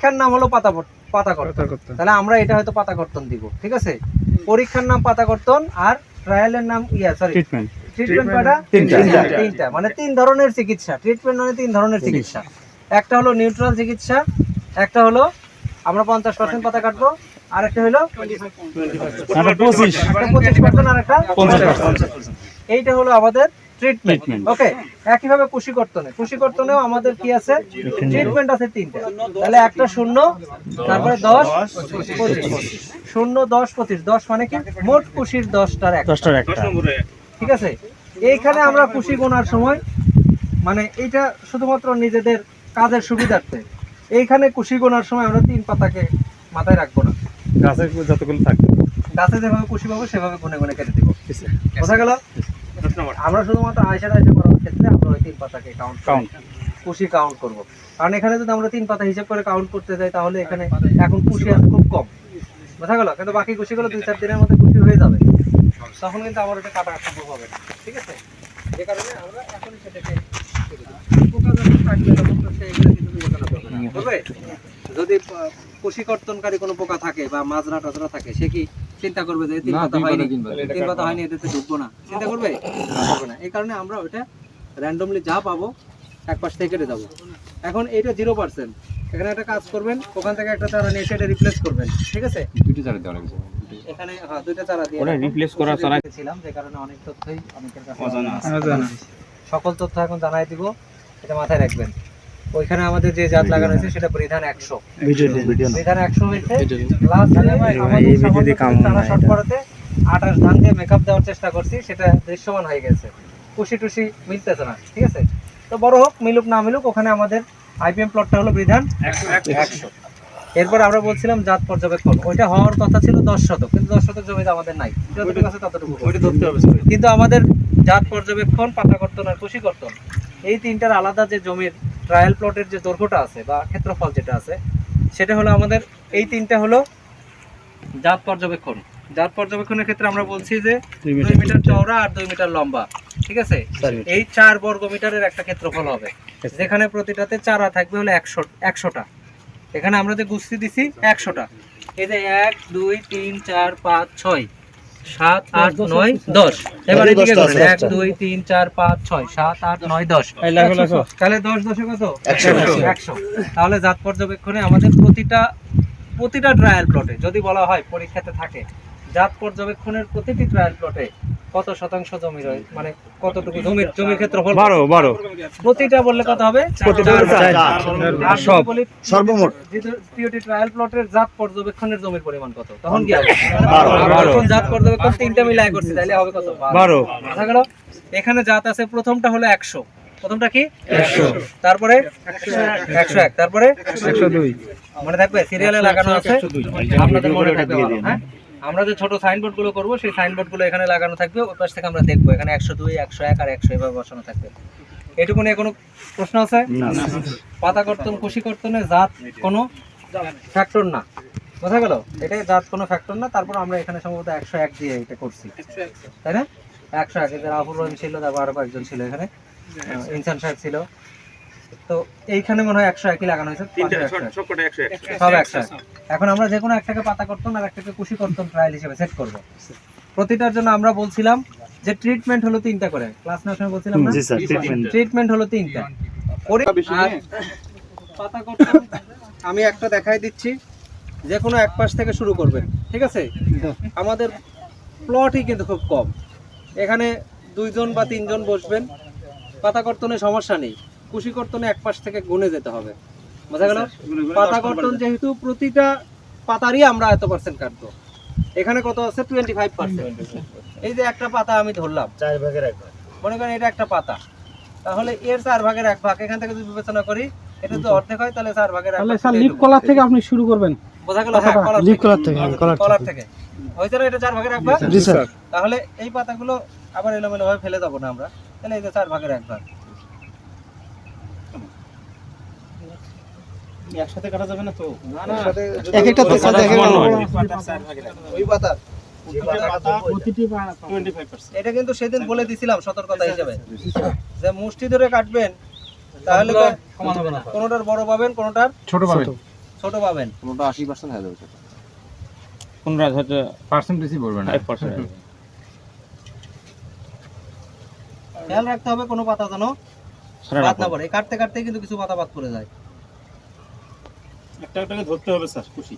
পরীক্ষার নাম হলো পাতা পাতা কর্তন তাহলে আমরা এটা হয়তো পাতা কর্তন দিব ঠিক আছে? পরীক্ষার নাম পাতা কর্তন আর ট্রায়ালের নাম ইয়া সরি ট্রিটমেন্ট ট্রিটমেন্ট কয়টা? তিনটা। তিনটা মানে তিন ধরনের চিকিৎসা। ট্রিটমেন্ট মানে তিন ধরনের চিকিৎসা। একটা হলো নিউট্রাল চিকিৎসা একটা হলো আমরা পঞ্চাশ পার্সেন্ট পাতা কাটবো আর একটা হলো পঁচিশ। পার্সেন্ট আর একটা এইটা হলো আমাদের ট্রিটমেন্ট ওকে একইভাবে কুশি কর্তনে কর্তনের আমাদের কি আছে? ট্রিটমেন্ট আছে তিনটা। তাহলে একটা শূন্য তারপরে দশ পঁচিশ। শূন্য দশ পঁচিশ। দশ মানে কি? মোট কুশির দশটার এক দশটার একটা। ঠিক আছে? এইখানে আমরা কুশি গোনার সময় মানে এটা শুধুমাত্র নিজেদের কাজের সুবিধার্থে। এইখানে কুশি গোনার সময় আমরা তিন পাতাকে মাথায় রাখব না। গাছের যতগুলো থাকবে। গাছে যেভাবে কুশি পাবো সেভাবে গুনে গুনে কেটে দিব। বোঝা গেল? আমরা শুধুমাত্র আয়সা আয়সা করার ক্ষেত্রে আমরা ওই তিন পাতাকে কাউন্ট কাউন্ট কুশি কাউন্ট করব। কারণ এখানে যদি আমরা তিন পাতা হিসাব করে কাউন্ট করতে যাই তাহলে এখানে এখন কুশি আছে খুব কম। বোঝা গেল? কিন্তু বাকি কুশিগুলো দুই চার দিনের মধ্যে কুশি হয়ে যাবে। তখন কিন্তু আমার ওটা কাটা সম্ভব হবে না। ঠিক আছে? যে কারণে আমরা এখনই সেটাকে। পোকা যখন থাকবে তখন তো সে এগুলো কিন্তু যদি আহ, কুশি কর্তনকারী কোনো পোকা থাকে বা মাজরা টাজরা থাকে সে কি চিন্তা করবে যে তিন পাতা হয়নি? তিন পাতা। হয়নি ঢুকবো না। চিন্তা করবে? করবে না। এই কারণে আমরা ওইটা র্যান্ডমলি যা পাবো এক পাশ থেকে কেটে যাব এখন এইটা জিরো পার্সেন্ট এখানে একটা কাজ করবেন ওখান থেকে একটা চারা নিয়ে সেটা রিপ্লেস করবেন। ঠিক আছে? দুটো চারা দেওয়া লাগবে। এখানে হ্যাঁ দুইটা চারা দিয়ে ওটা করা চারা- রেখেছিলাম যে কারণে অনেক তথ্যই অনেকের কাছে অজানা আছে। অজানা আছে। সকল তথ্য এখন জানাই দিব এটা মাথায় রাখবেন। ওইখানে আমাদের যে জাত লাগানো হয়েছে সেটা পরিধান একশো। পরিধান একশো হয়েছে। হয় শর্ট করাতে আঠাশ ধান দিয়ে মেকআপ দেওয়ার চেষ্টা করছি সেটা দৃশ্যমান হয়ে গেছে। কুশি টুসি মিলতেছে না ঠিক আছে? তো বড় হোক মিলুক না মিলুক ওখানে আমাদের আইপিএম প্লটটা হলো বিধান একশো। এরপর আমরা বলছিলাম জাত পর্যবেক্ষণ। ওইটা হওয়ার কথা ছিল দশ শতক কিন্তু দশ শতক জমিতে আমাদের নাই। যতটুকু আছে ততটুকু। ধরতে হবে কিন্তু আমাদের জাত পর্যবেক্ষণ পাতা কর্তন আর কুশি কর্তন এই তিনটার আলাদা যে জমির ট্রায়াল প্লটের যে দৈর্ঘ্যটা আছে বা ক্ষেত্রফল যেটা আছে সেটা হলো আমাদের এই তিনটা হলো জাত পর্যবেক্ষণ। জাত পর্যবেক্ষণের ক্ষেত্রে আমরা বলছি যে দুই মিটার চওড়া আর দুই মিটার লম্বা ঠিক আছে? এই চার বর্গ মিটারের একটা ক্ষেত্রফল হবে। যেখানে প্রতিটাতে চারা থাকবে হলো একশো একশোটা। এখানে আমরা যে গুস্তি দিছি একশোটা। এই যে এক দুই তিন চার পাঁচ ছয়। সাত আট নয় দশ। এবার এদিকে করেন এক দুই তিন চার পাঁচ ছয় সাত আট নয় দশ। তাহলে দশ দশে কত? একশো তাহলে জাত পর্যবেক্ষণে আমাদের প্রতিটা প্রতিটা ট্রায়াল প্লটে যদি বলা হয় পরীক্ষাতে থাকে জাত পর্যবেক্ষণের প্রতিটি ট্রায়াল প্লটে কত শতাংশ জমি রয়েছে মানে কতটুকু জমির জমির ক্ষেত্রফল বারো বারো। প্রতিটা বললে কত হবে? প্রতিটা চার। চার। আর সব। সর্বমোট। দ্বিতীয়টি ট্রায়াল প্লটের জাত পর্যবেক্ষণের জমির পরিমাণ কত? তখন কি হবে? এখন জাত পর্যবেক্ষণ তিনটা মিলাই করছি তাহলে হবে কত? বারো। বোঝা গেল এখানে জাত আছে প্রথমটা হলো একশো। প্রথমটা কি? একশো। তারপরে একশো এক। তারপরে একশো দুই। মনে থাকবে? সিরিয়ালে লাগানো আছে। আপনাদের মনে থাকবে হ্যাঁ? আমরা যে ছোট সাইনবোর্ডগুলো করব সেই সাইনবোর্ডগুলো এখানে লাগানো থাকবে ওই পাশ থেকে আমরা দেখব। এখানে একশো দুই একশো এক আর একশো এভাবে বসানো থাকবে। এটুকু নিয়ে কোনো প্রশ্ন আছে? পাতা কর্তন কুশি কর্তনে জাত কোনো ফ্যাক্টর না। বোঝা গেল? এটাই জাত কোনো ফ্যাক্টর না। তারপর আমরা এখানে সম্ভবত একশো এক দিয়ে এটা করছি। তাই না? একশো এক। এদের আবুর রহিম ছিল তারপর আরও কয়েকজন ছিল এখানে। ইনসান সাহেব ছিল। তো এইখানে মনে হয় একশো একই লাগানো হয়েছে সব একশো এখন আমরা যে কোনো একটাকে পাতা কর্তন আর একটাকে কুশি কর্তন ট্রায়াল হিসেবে সেট করব। প্রতিটার জন্য আমরা বলছিলাম যে ট্রিটমেন্ট হলো তিনটা করে। ক্লাস নেওয়ার সময় বলছিলাম না? ট্রিটমেন্ট ট্রিটমেন্ট হলো তিনটা। পাতা আমি একটা দেখাই দিচ্ছি। যে কোনো এক পাশ থেকে শুরু করবেন ঠিক আছে? আমাদের প্লটই কিন্তু খুব কম। এখানে দুইজন বা তিনজন বসবেন। পাতা কর্তনে সমস্যা নেই। কুশি কর্তনে এক পাশ থেকে গুনে যেতে হবে। বোঝা গেল? পাতা কর্তন যেহেতু প্রতিটা পাতারই আমরা এত পার্সেন্ট কাটবো। এখানে কত আছে? টোয়েন্টি ফাইভ পার্সেন্ট এই যে একটা পাতা আমি ধরলাম। চার ভাগের এক ভাগ। মনে করেন এটা একটা পাতা। তাহলে এর চার ভাগের এক ভাগ। এখান থেকে যদি বিবেচনা করি এটা তো অর্ধেক হয় তাহলে চার ভাগের এক ভাগ স্যার লিপ কলার থেকে আপনি শুরু করবেন। বোঝা গেল? হ্যাঁ কলার লিপ থেকে। কলার থেকে কলার থেকে। হয়েছে না এটা চার ভাগের এক ভাগ? জি স্যার। তাহলে এই পাতাগুলো আবার এলোমেলো ভাবে ফেলে দেবো না আমরা। তাহলে এই যে চার ভাগের এক ভাগ। একসাথে কাটা যাবে না তো? না না। এক একটা তো স্যার দেখে ওই পাতা এটা কিন্তু সেদিন বলে দিছিলাম সতর্কতা হিসেবে। যে মুষ্টি ধরে কাটবেন তাহলে সমান হবে না কোনোটার বড় পাবেন কোনোটার ছোট পাবেন। ছোট। পাবেন। কোনটা আশি পার্সেন্ট হয়ে যাবে। কোনটা পার্সেন্টেজই ফাইভ খেয়াল রাখতে হবে কোনো পাতা যেন বাদ না পড়ে। কাটতে কাটতে কিন্তু কিছু পাতা বাদ পড়ে যায়। একটা একটাকে ধরতে হবে স্যার খুশি।